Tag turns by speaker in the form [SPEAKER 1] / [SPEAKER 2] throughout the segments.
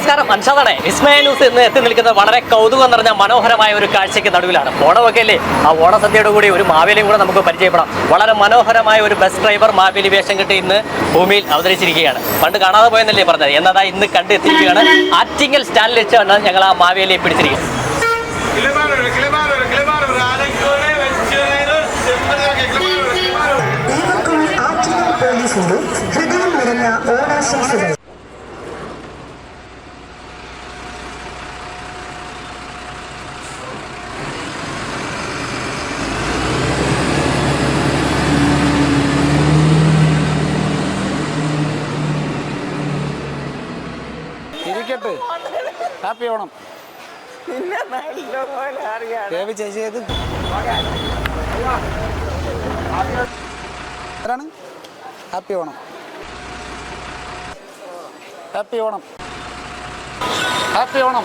[SPEAKER 1] നമസ്കാരം അൻഷാദാണ് വിസ്മയ ന്യൂസ് ഇന്ന് എത്തി നിൽക്കുന്നത് വളരെ കൗതുകം നിറഞ്ഞ മനോഹരമായ ഒരു കാഴ്ചയ്ക്ക് നടുവിലാണ്. ഓണമൊക്കെ അല്ലേ ആ ഓണസദ്യയുടെ കൂടി ഒരു മാവേലിയും കൂടെ നമുക്ക് പരിചയപ്പെടാം. വളരെ മനോഹരമായ ഒരു ബസ് ഡ്രൈവർ മാവേലി വേഷം കെട്ടി ഇന്ന് ഭൂമിയിൽ അവതരിച്ചിരിക്കുകയാണ്. പണ്ട് കാണാതെ പോയെന്നല്ലേ പറഞ്ഞത്. എന്നതാ ഇന്ന് കണ്ടെത്തിയിരിക്കുകയാണ്. ആറ്റിങ്ങൽ സ്റ്റാൻഡിൽ വെച്ചാണ് ഞങ്ങൾ ആ മാവേലിയെ പിടിച്ചിരിക്കുന്നത്.
[SPEAKER 2] പോലീസിന്റെ ഹൃദയം നിറഞ്ഞ ഓണാശംസകൾ
[SPEAKER 3] ഇരിക്കട്ടെ. ഹാപ്പി ഓണം ദേവി ചേച്ചി ഏത് ആരാണ്? Happy Onam happy Onam happy Onam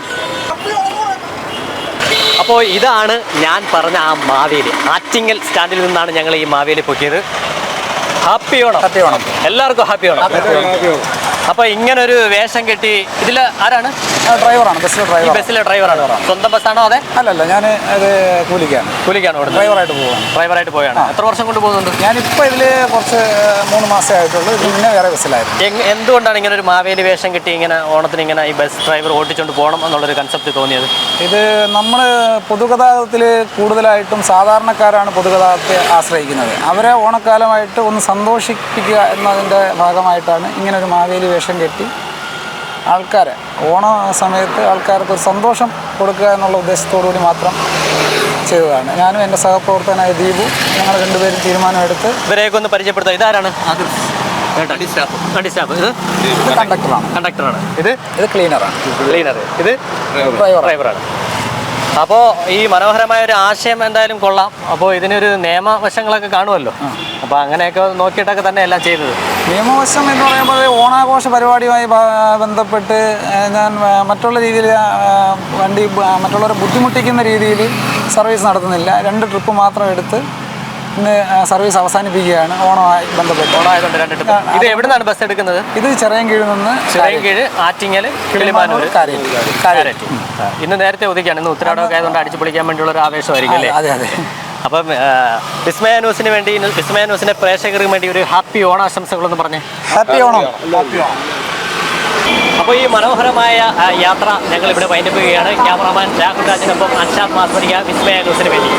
[SPEAKER 1] അപ്പോൾ ഇതാണ് ഞാൻ പറഞ്ഞ ആ മാവേലി. ആറ്റിങ്ങൽ സ്റ്റാൻഡിൽ നിന്നാണ് ഞങ്ങൾ ഈ മാവേലി പൊക്കിയത്. ഹാപ്പി ഓണം
[SPEAKER 3] ഹാപ്പി ഓണം
[SPEAKER 1] എല്ലാവർക്കും ഹാപ്പി ഓണം അപ്പൊ ഇങ്ങനെ ഒരു വേഷം കെട്ടി ഇതിൽ ആരാണ്?
[SPEAKER 3] ഡ്രൈവറാണ്. ബസ്സിലെ ഡ്രൈവർ
[SPEAKER 1] ബസ്സിലെ ഡ്രൈവറാണ്. സ്വന്തം ബസ്സാണോ അതെ?
[SPEAKER 3] അല്ലല്ല ഞാൻ അത് കൂലിക്കാണ്.
[SPEAKER 1] കൂലിക്കാണ് ഓടുന്നത്.
[SPEAKER 3] ഡ്രൈവറായിട്ട് പോവാണ്.
[SPEAKER 1] ഡ്രൈവറായിട്ട് പോയാണ് എത്ര വർഷം കൊണ്ട് പോകുന്നുണ്ട്?
[SPEAKER 3] ഞാനിപ്പോൾ ഇതിൽ കുറച്ച് മൂന്ന് മാസമേ ആയിട്ടുള്ളൂ. ഇത് മുന്നേ വേറെ ബസ്സിലായിരുന്നു.
[SPEAKER 1] എന്തുകൊണ്ടാണ് ഇങ്ങനെ ഒരു മാവേലി വേഷം കെട്ടി ഇങ്ങനെ ഓണത്തിന് ഇങ്ങനെ ഈ ബസ് ഡ്രൈവർ ഓടിച്ചുകൊണ്ട് പോകണം എന്നുള്ളൊരു കൺസെപ്റ്റ് തോന്നിയത്?
[SPEAKER 3] ഇത് നമ്മൾ പൊതുഗതാഗതത്തിൽ കൂടുതലായിട്ടും സാധാരണക്കാരാണ് പൊതുഗതാഗതത്തെ ആശ്രയിക്കുന്നത്. അവരെ ഓണക്കാലമായിട്ട് ഒന്ന് സന്തോഷിപ്പിക്കുക എന്നതിന്റെ ഭാഗമായിട്ടാണ് ഇങ്ങനെ ഒരു മാവേലി വേഷം കെട്ടി. ആൾക്കാരെ ഓണ സമയത്ത് ആൾക്കാർക്ക് ഒരു സന്തോഷം കൊടുക്കുക എന്നുള്ള ഉദ്ദേശത്തോടു കൂടി മാത്രം ചെയ്തതാണ്. ഞാനും എന്റെ സഹപ്രവർത്തകനായ ദീപു ഞങ്ങൾ രണ്ടുപേരും തീരുമാനമെടുത്ത്
[SPEAKER 1] ഇവരെയൊക്കെ ഒന്ന് പരിചയപ്പെടുത്താം. ഇതാരാണ്?
[SPEAKER 3] കണ്ടക്ടറാണ്
[SPEAKER 1] കണ്ടക്ടറാണ്. ഇത്?
[SPEAKER 3] ഇത് ക്ലീനറാണ്
[SPEAKER 1] ക്ലീനർ ഇത്
[SPEAKER 3] ഡ്രൈവർ
[SPEAKER 1] ഡ്രൈവറാണ് അപ്പോൾ ഈ മനോഹരമായ ഒരു ആശയം എന്തായാലും കൊള്ളാം. അപ്പോൾ ഇതിനൊരു നിയമവശങ്ങളൊക്കെ കാണുമല്ലോ. അപ്പോൾ അങ്ങനെയൊക്കെ നോക്കിയിട്ടൊക്കെ തന്നെ എല്ലാം ചെയ്തത്.
[SPEAKER 3] നിയമവശം എന്ന് പറയുമ്പോൾ ഓണാഘോഷ പരിപാടിയുമായി ബന്ധപ്പെട്ട് ഞാൻ മറ്റുള്ള രീതിയിൽ വണ്ടി മറ്റുള്ളവരെ ബുദ്ധിമുട്ടിക്കുന്ന രീതിയിൽ സർവീസ് നടത്തുന്നില്ല. രണ്ട് ട്രിപ്പ് മാത്രം എടുത്ത് ഇന്ന് സർവീസ് അവസാനിപ്പിക്കുകയാണ്. ഓണമായി ബന്ധപ്പെട്ട്.
[SPEAKER 1] ഓണമായതുകൊണ്ട് രണ്ട് ട്രിപ്പ് ഇത് എവിടെ നിന്നാണ് ബസ് എടുക്കുന്നത്?
[SPEAKER 3] ഇത് ചെറിയൻകീഴിൽ നിന്ന്
[SPEAKER 1] ചിറയൻകീഴ് ആറ്റിങ്ങൽ കിളിമാനൂർ
[SPEAKER 3] കാരേറ്റ്
[SPEAKER 1] ഇന്ന് നേരത്തെ ഒതുക്കിയാണ് ഇന്ന് ഉത്തരാടമൊക്കെ ആയതുകൊണ്ട് അടിച്ചു പൊളിക്കാൻ വേണ്ടിയുള്ള ഒരു ആവേശമായിരിക്കും അല്ലേ?
[SPEAKER 3] അതെ അതെ.
[SPEAKER 1] അപ്പം വിസ്മയ ന്യൂസിന് വേണ്ടി വിസ്മയ ന്യൂസിന്റെ പ്രേക്ഷകർക്ക് വേണ്ടി ഒരു ഹാപ്പി ഓണാശംസകളൊന്ന് പറഞ്ഞേ.
[SPEAKER 3] ഹാപ്പി ഓണം.
[SPEAKER 1] അപ്പോൾ ഈ മനോഹരമായ യാത്ര ഞങ്ങൾ ഇവിടെ വൈൻഡപ്പ് ചെയ്യുകയാണ്. ക്യാമറാമാൻ രാഹുൽ രാജിനൊപ്പം അൻഷാദ് മാസ്മരിക വിസ്മയ ന്യൂസിന് വേണ്ടി.